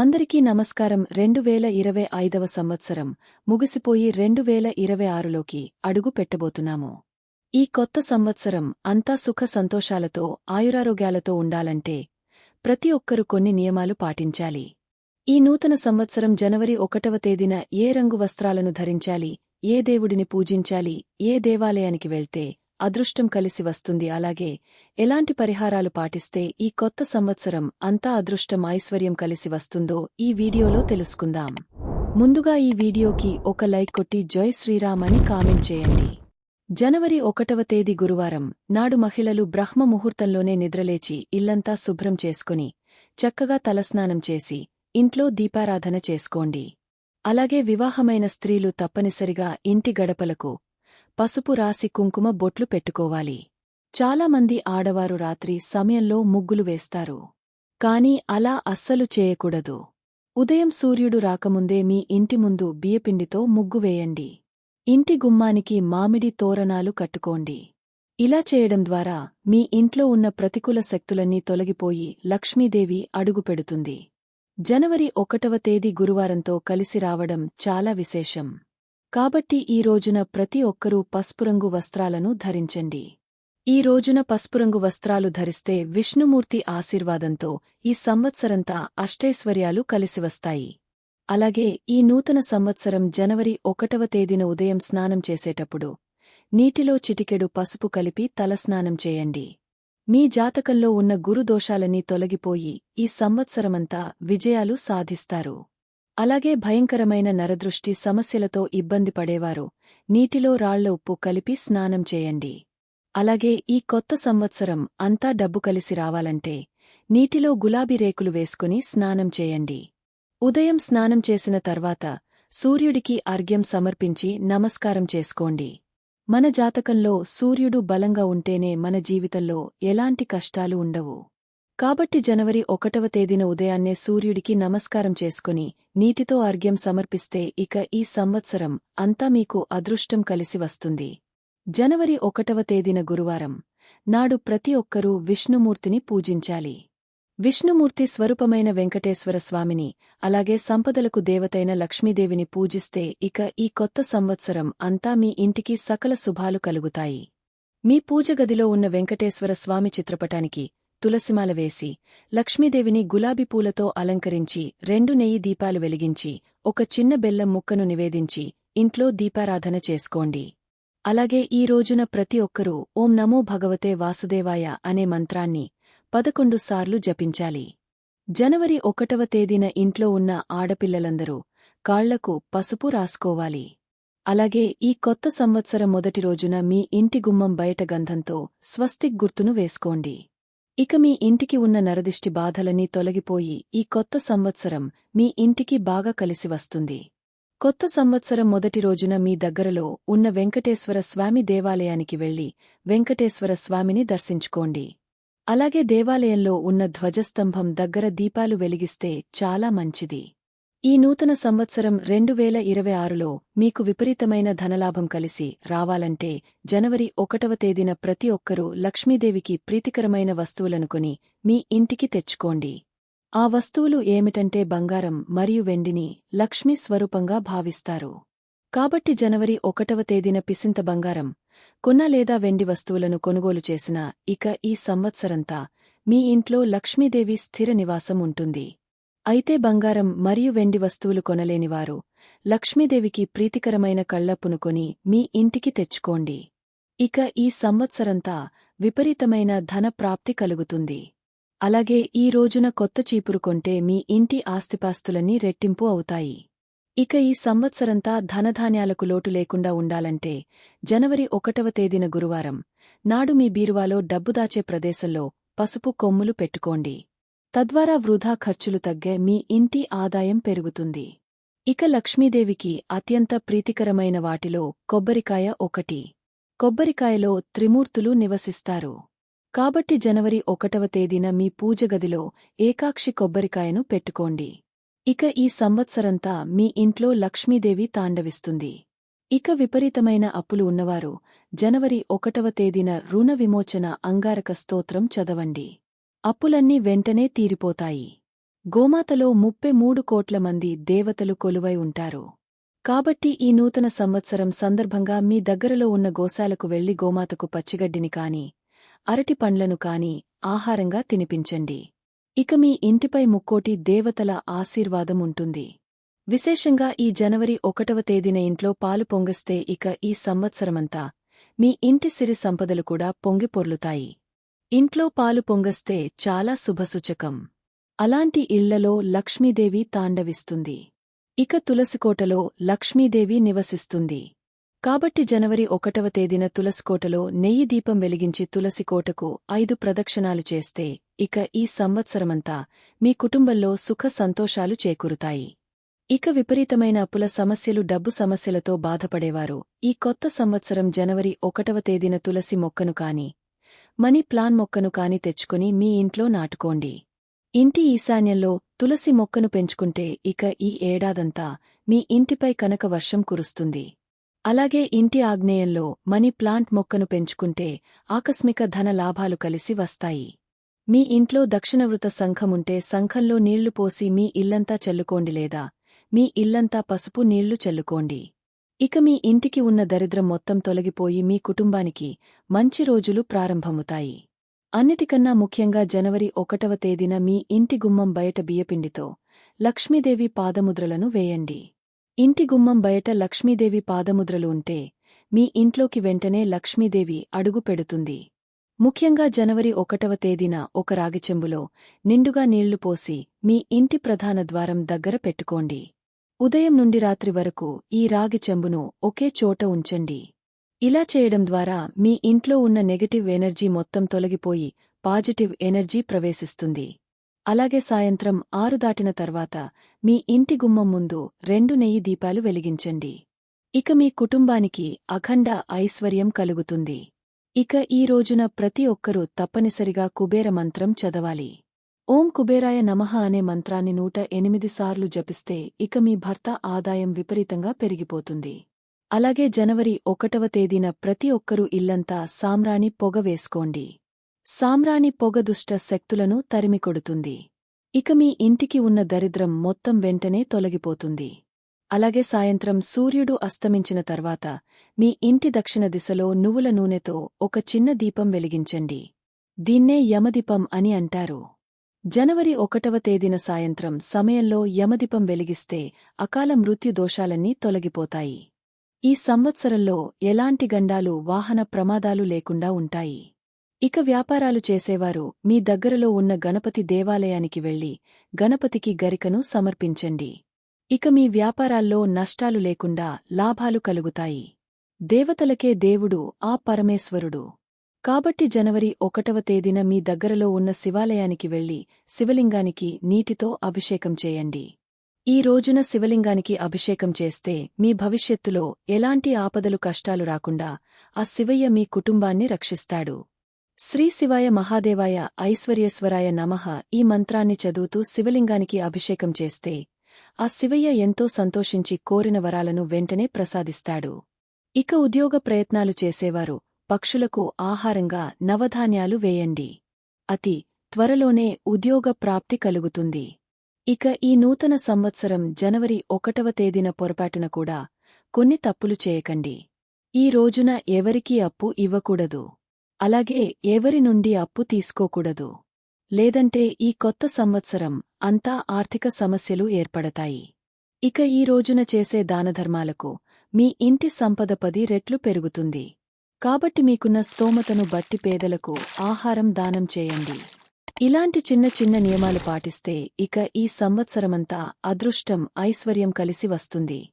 అందరికీ నమస్కారం. రెండు వేల ఇరవై ఐదవ సంవత్సరం ముగిసిపోయి రెండు వేల ఇరవై ఆరులోకి అడుగు పెట్టబోతున్నాము. ఈ కొత్త సంవత్సరం అంతా సుఖ సంతోషాలతో ఆయురారోగ్యాలతో ఉండాలంటే ప్రతి ఒక్కరూ కొన్ని నియమాలు పాటించాలి. ఈ నూతన సంవత్సరం జనవరి ఒకటవ తేదీన ఏ రంగు వస్త్రాలను ధరించాలి ఏ దేవుడిని పూజించాలి ఏ దేవాలయానికి వెళ్తే అదృష్టం కలిసి వస్తుంది. అలాగే ఎలాంటి పరిహారాలు పాటిస్తే ఈ కొత్త సంవత్సరం అంతా అదృష్టం ఐశ్వర్యం కలిసి వస్తుందో ఈ వీడియోలో తెలుసుకుందాం. ముందుగా ఈ వీడియోకి ఒక లైక్ కొట్టి జై శ్రీరామ్ అని కామెంట్ చేయండి. జనవరి ఒకటవ తేదీ గురువారం నాడు మహిళలు బ్రహ్మ ముహూర్తంలోనే నిద్రలేచి ఇల్లంతా శుభ్రం చేసుకుని చక్కగా తలస్నానం చేసి ఇంట్లో దీపారాధన చేసుకోండి. అలాగే వివాహమైన స్త్రీలు తప్పనిసరిగా ఇంటి గడపలకు పసుపు రాసి కుంకుమ బొట్లు పెట్టుకోవాలి. చాలామంది ఆడవారు రాత్రి సమయంలో ముగ్గులు వేస్తారు. కాని అలా అస్సలు చేయకూడదు. ఉదయం సూర్యుడు రాకముందే మీ ఇంటి ముందు బియ్యపిండితో ముగ్గు వేయండి. ఇంటి గుమ్మానికి మామిడి తోరణాలు కట్టుకోండి. ఇలా చేయడం ద్వారా మీ ఇంట్లో ఉన్న ప్రతికూల శక్తులన్నీ తొలగిపోయి లక్ష్మీదేవి అడుగుపెడుతుంది జనవరి ఒకటవ తేదీ గురువారంతో కలిసి రావడం చాలా విశేషం. కాబట్టి ఈ రోజున ప్రతి ఒక్కరూ పసుపురంగు వస్త్రాలను ధరించండి. ఈ రోజున పసుపురంగు వస్త్రాలు ధరిస్తే విష్ణుమూర్తి ఆశీర్వాదంతో ఈ సంవత్సరంతా అష్టైశ్వర్యాలు కలిసివస్తాయి అలాగే ఈ నూతన సంవత్సరం జనవరి ఒకటవ తేదీన ఉదయం స్నానం చేసేటప్పుడు నీటిలో చిటికెడు పసుపు కలిపి తలస్నానం చేయండి. మీ జాతకంలో ఉన్న గురుదోషాలన్నీ తొలగిపోయి ఈ సంవత్సరమంతా విజయాలు సాధిస్తారు. అలాగే భయంకరమైన నరదృష్టి సమస్యలతో ఇబ్బంది పడేవారు. నీటిలో రాళ్ళ ఉప్పు కలిపి స్నానం చేయండి. అలాగే ఈ కొత్త సంవత్సరం అంతా డబ్బు కలిసి రావాలంటే నీటిలో గులాబీ రేకులు వేసుకుని స్నానం చేయండి. ఉదయం స్నానం చేసిన తర్వాత సూర్యుడికి అర్ఘ్యం సమర్పించి నమస్కారం చేసుకోండి. మన జాతకంలో సూర్యుడు బలంగా ఉంటేనే మన జీవితంలో ఎలాంటి కష్టాలు ఉండవు. కాబట్టి జనవరి ఒకటవ తేదీన ఉదయాన్నే సూర్యుడికి నమస్కారం చేసుకుని నీటితో అర్ఘ్యం సమర్పిస్తే ఇక ఈ సంవత్సరం అంతా మీకు అదృష్టం కలిసి వస్తుంది. జనవరి ఒకటవ తేదీన గురువారం. నాడు ప్రతి ఒక్కరూ విష్ణుమూర్తిని పూజించాలి. విష్ణుమూర్తి స్వరూపమైన వెంకటేశ్వర స్వామిని అలాగే సంపదలకు దేవతైన లక్ష్మీదేవిని పూజిస్తే ఇక ఈ కొత్త సంవత్సరం అంతా మీ ఇంటికి సకల శుభాలు కలుగుతాయి. మీ పూజగదిలో ఉన్న వెంకటేశ్వర స్వామి చిత్రపటానికి తులసిమాల వేసి లక్ష్మీదేవిని గులాబీ పూలతో అలంకరించి రెండు నెయ్యి దీపాలు వెలిగించి ఒక చిన్న బెల్లం ముక్కను నివేదించి ఇంట్లో దీపారాధన చేసుకోండి. అలాగే ఈ రోజున ప్రతి ఒక్కరూ ఓం నమో భగవతే వాసుదేవాయ అనే మంత్రాన్ని పదకొండు సార్లు జపించాలి. జనవరి ఒకటవ తేదీన ఇంట్లో ఉన్న ఆడపిల్లలందరూ కాళ్ళకు పసుపు రాసుకోవాలి. అలాగే ఈ కొత్త సంవత్సరం మొదటి రోజున మీ ఇంటి గుమ్మం బయట గంధంతో స్వస్తిక్ గుర్తును వేసుకోండి. ఇక మీ ఇంటికి ఉన్న నరదిష్టి బాధలన్నీ తొలగిపోయి ఈ కొత్త సంవత్సరం మీ ఇంటికి బాగా కలిసి వస్తుంది. కొత్త సంవత్సరం మొదటి రోజున మీ దగ్గరలో ఉన్న వెంకటేశ్వర స్వామి దేవాలయానికి వెళ్ళి వెంకటేశ్వర స్వామిని దర్శించుకోండి. అలాగే దేవాలయంలో ఉన్న ధ్వజస్తంభం దగ్గర దీపాలు వెలిగిస్తే చాలా మంచిది. ఈ నూతన సంవత్సరం రెండు వేల ఇరవై ఆరులో మీకు విపరీతమైన ధనలాభం కలిసి రావాలంటే జనవరి ఒకటవ తేదీన ప్రతి ఒక్కరూ లక్ష్మీదేవికి ప్రీతికరమైన వస్తువులను కొని మీ ఇంటికి తెచ్చుకోండి. ఆ వస్తువులు ఏమిటంటే బంగారం మరియు వెండిని లక్ష్మీ స్వరూపంగా భావిస్తారు. కాబట్టి జనవరి ఒకటవ తేదీన పిసింత బంగారం కొన్న లేదా వెండి వస్తువులను కొనుగోలు చేసినా ఇక ఈ సంవత్సరంతా మీ ఇంట్లో లక్ష్మీదేవి స్థిర నివాసం ఉంటుంది. అయితే బంగారం మరియు వెండి వస్తువులు కొనలేనివారు లక్ష్మీదేవికి ప్రీతికరమైన కళ్ళప్పును కొని మీ ఇంటికి తెచ్చుకోండి. ఇక ఈ సంవత్సరంతా విపరీతమైన ధన ప్రాప్తి కలుగుతుంది. అలాగే ఈ రోజున కొత్త చీపురు కొంటే మీ ఇంటి ఆస్తిపాస్తులన్నీ రెట్టింపు అవుతాయి. ఇక ఈ సంవత్సరంతా ధనధాన్యాలకు లోటు లేకుండా ఉండాలంటే జనవరి ఒకటవ తేదీన గురువారం నాడు మీ బీరువాలో డబ్బు దాచే ప్రదేశంలో పసుపు కొమ్ములు పెట్టుకోండి. తద్వారా వృధా ఖర్చులు తగ్గే మీ ఇంటి ఆదాయం పెరుగుతుంది. ఇక లక్ష్మీదేవికి అత్యంత ప్రీతికరమైన వాటిలో కొబ్బరికాయ ఒకటి. కొబ్బరికాయలో త్రిమూర్తులు నివసిస్తారు. కాబట్టి జనవరి ఒకటవ తేదీన మీ పూజగదిలో ఏకాక్షి కొబ్బరికాయను పెట్టుకోండి. ఇక ఈ సంవత్సరంతా మీ ఇంట్లో లక్ష్మీదేవి తాండవిస్తుంది. ఇక విపరీతమైన అప్పులు ఉన్నవారు జనవరి ఒకటవ తేదీన రుణ విమోచన అంగారక స్తోత్రం చదవండి. అప్పులన్నీ వెంటనే తీరిపోతాయి. గోమాతలో ముప్పై మూడు కోట్ల మంది దేవతలు కొలువై ఉంటారు. కాబట్టి ఈ నూతన సంవత్సరం సందర్భంగా మీ దగ్గరలో ఉన్న గోశాలకు వెళ్ళి గోమాతకు పచ్చిగడ్డిని కాని అరటి పండ్లను కాని ఆహారంగా తినిపించండి. ఇక మీ ఇంటిపై ముక్కోటి దేవతల ఆశీర్వాదం ఉంటుంది. విశేషంగా ఈ జనవరి ఒకటవ తేదీన ఇంట్లో పాలు పొంగస్తే ఇక ఈ సంవత్సరమంతా మీ ఇంటి సిరి సంపదలు కూడా పొంగిపొర్లుతాయి. ఇంట్లో పాలు పొంగస్తే చాలా శుభసూచకం. అలాంటి ఇళ్ళలో లక్ష్మీదేవి తాండవిస్తుంది. ఇక తులసికోటలో లక్ష్మీదేవి నివసిస్తుంది. కాబట్టి జనవరి ఒకటవ తేదీన తులసికోటలో నెయ్యి దీపం వెలిగించి తులసికోటకు ఐదు ప్రదక్షిణాలు చేస్తే ఇక ఈ సంవత్సరమంతా మీ కుటుంబంలో సుఖ సంతోషాలు చేకూరుతాయి. ఇక విపరీతమైన అప్పుల సమస్యలు డబ్బు సమస్యలతో బాధపడేవారు. ఈ కొత్త సంవత్సరం జనవరి ఒకటవ తేదీన తులసి మొక్కను కాని మనీ ప్లాన్ మొక్కను కాని తెచ్చుకుని మీ ఇంట్లో నాటుకోండి. ఇంటి ఈశాన్యంలో తులసి మొక్కను పెంచుకుంటే ఇక ఈ ఏడాదంతా మీ ఇంటిపై కనక వర్షం కురుస్తుంది. అలాగే ఇంటి ఆగ్నేయంలో మనీ ప్లాంట్ మొక్కను పెంచుకుంటే ఆకస్మిక ధన లాభాలు కలిసి వస్తాయి. మీ ఇంట్లో దక్షిణవృత సంఘముంటే సంఘంలో నీళ్ళు పోసి మీ ఇల్లంతా చల్లుకోండి లేదా మీ ఇల్లంతా పసుపు నీళ్ళు చల్లుకోండి. ఇక మీ ఇంటికి ఉన్న దరిద్రం మొత్తం తొలగిపోయి మీ కుటుంబానికి మంచి రోజులు ప్రారంభముతాయి అన్నిటికన్నా ముఖ్యంగా జనవరి ఒకటవ తేదీన మీ ఇంటి గుమ్మం బయట బియ్యపిండితో లక్ష్మీదేవి పాదముద్రలను వేయండి. ఇంటి గుమ్మం బయట లక్ష్మీదేవి పాదముద్రలు ఉంటే మీ ఇంట్లోకి వెంటనే లక్ష్మీదేవి అడుగు పెడుతుంది. ముఖ్యంగా జనవరి ఒకటవ తేదీన ఒక రాగిచెంబులో నిండుగా నీళ్ళు పోసి మీ ఇంటి ప్రధాన ద్వారం దగ్గర పెట్టుకోండి. ఉదయం నుండి రాత్రి వరకు ఈ రాగి చెంబును ఒకే చోట ఉంచండి. ఇలా చేయడం ద్వారా మీ ఇంట్లో ఉన్న నెగటివ్ ఎనర్జీ మొత్తం తొలగిపోయి పాజిటివ్ ఎనర్జీ ప్రవేశిస్తుంది. అలాగే సాయంత్రం ఆరు దాటిన తర్వాత మీ ఇంటి గుమ్మం ముందు రెండు నెయ్యి దీపాలు వెలిగించండి. ఇక మీ కుటుంబానికి అఖండ ఐశ్వర్యం కలుగుతుంది. ఇక ఈ రోజున ప్రతి ఒక్కరూ తప్పనిసరిగా కుబేర మంత్రం చదవాలి. ఓం కుబేరాయ నమః అనే మంత్రాన్ని నూట ఎనిమిది సార్లు జపిస్తే ఇక మీ భర్త ఆదాయం విపరీతంగా పెరిగిపోతుంది. అలాగే జనవరి ఒకటవ తేదీన ప్రతి ఒక్కరూ ఇల్లంతా సామ్రాణి పొగ వేసుకోండి. సామ్రాణి పొగ దుష్ట శక్తులను తరిమికొడుతుంది ఇక మీ ఇంటికి ఉన్న దరిద్రం మొత్తం వెంటనే తొలగిపోతుంది. అలాగే సాయంత్రం సూర్యుడు అస్తమించిన తర్వాత మీ ఇంటి దక్షిణ దిశలో నువ్వుల నూనెతో ఒక చిన్న దీపం వెలిగించండి. దీన్నే యమదీపం అని అంటారు. జనవరి ఒకటవ తేదీన సాయంత్రం సమయంలో యమదీపం వెలిగిస్తే అకాల మృత్యు దోషాలన్నీ తొలగిపోతాయి. ఈ సంవత్సరంలో ఎలాంటి గండాలు వాహన ప్రమాదాలు లేకుండా ఉంటాయి. ఇక వ్యాపారాలు చేసేవారు మీ దగ్గరలో ఉన్న గణపతి దేవాలయానికి వెళ్ళి గణపతికి గరికను సమర్పించండి. ఇక మీ వ్యాపారాల్లో నష్టాలు లేకుండా లాభాలు కలుగుతాయి. దేవతలకే దేవుడు ఆ పరమేశ్వరుడు. కాబట్టి జనవరి ఒకటవ తేదీన మీ దగ్గరలో ఉన్న శివాలయానికి వెళ్ళి శివలింగానికి నీటితో అభిషేకం చేయండి. ఈ రోజున శివలింగానికి అభిషేకం చేస్తే మీ భవిష్యత్తులో ఎలాంటి ఆపదలు కష్టాలు రాకుండా ఆ శివయ్య మీ కుటుంబాన్ని రక్షిస్తాడు. శ్రీ శివాయ మహాదేవాయ ఐశ్వర్యేశ్వరాయ నమః ఈ మంత్రాన్ని చదువుతూ శివలింగానికి అభిషేకం చేస్తే ఆ శివయ్య ఎంతో సంతోషించి కోరిన వరాలను వెంటనే ప్రసాదిస్తాడు. ఇక ఉద్యోగ ప్రయత్నాలు చేసేవారు పక్షులకు ఆహారంగా నవధాన్యాలు వేయండి. అతి త్వరలోనే ఉద్యోగ ప్రాప్తి కలుగుతుంది. ఇక ఈ నూతన సంవత్సరం జనవరి ఒకటవ తేదీన పొరపాటున కూడా కొన్ని తప్పులు చేయకండి. ఈ రోజున ఎవరికీ అప్పు ఇవ్వకూడదు. అలాగే ఎవరి నుండి అప్పు తీసుకోకూడదు. లేదంటే ఈ కొత్త సంవత్సరం అంతా ఆర్థిక సమస్యలు ఏర్పడతాయి. ఇక ఈ రోజున చేసే దానధర్మాలకు మీ ఇంటి సంపద పది రెట్లు పెరుగుతుంది. కాబట్టి మీకున్న స్తోమతను బట్టి పేదలకు ఆహారం దానం చేయండి. ఇలాంటి చిన్న చిన్న నియమాలు పాటిస్తే ఇక ఈ సంవత్సరమంతా అదృష్టం ఐశ్వర్యం కలిసి వస్తుంది.